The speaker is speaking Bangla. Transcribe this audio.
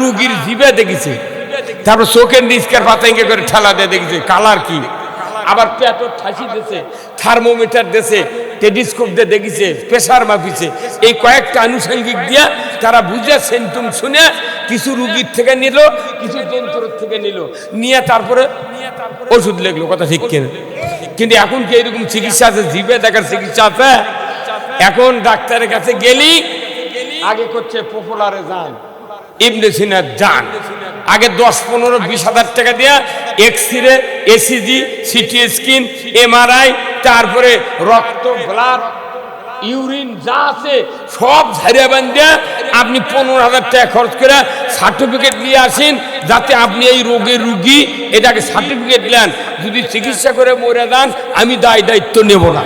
রুগীর জিবে দেখেছে। তারপর চোখের নিচকার পাতাঙ্গে করে ঠেলা দিয়ে দেখেছে, কালার কি? আবার পেটর ঠাসি দিয়েছে থার্মোমিটার দিয়েছে টেলিস্কোপ দিয়ে দেখেছে প্রেশার মাপিছে। এই কয়েকটা আনুষঙ্গিক দিয়া তারা বুঝে, সেন্টুম শুনে কিছু রুগীর থেকে নিল, কিছু যন্ত্রের থেকে নিল। নিয়ে তারপরে ওষুধ লেগলো কথা ঠিক কিনা কিন্তু এখন কি এরকম চিকিৎসা আছে? জিভে দেখার চিকিৎসা আছে? এখন ডাক্তারের কাছে গেলি, আগে করছে পপুলারে যান। ইবনে সিনার যান। আগে দশ, পনেরো, বিশ হাজার টাকা দিয়া X ray ACG CT scan MRI তারপরে রক্ত, ব্লাড, ইউরিন যা আছে সব ঝাড়িয়া বান্ধিয়া আপনি পনেরো হাজার টাকা খরচ করে সার্টিফিকেট নিয়ে আসেন যাতে আপনি এই রোগের রুগী এটাকে সার্টিফিকেট নেন। যদি চিকিৎসা করে মরে যান, আমি দায় দায়িত্ব নেব না।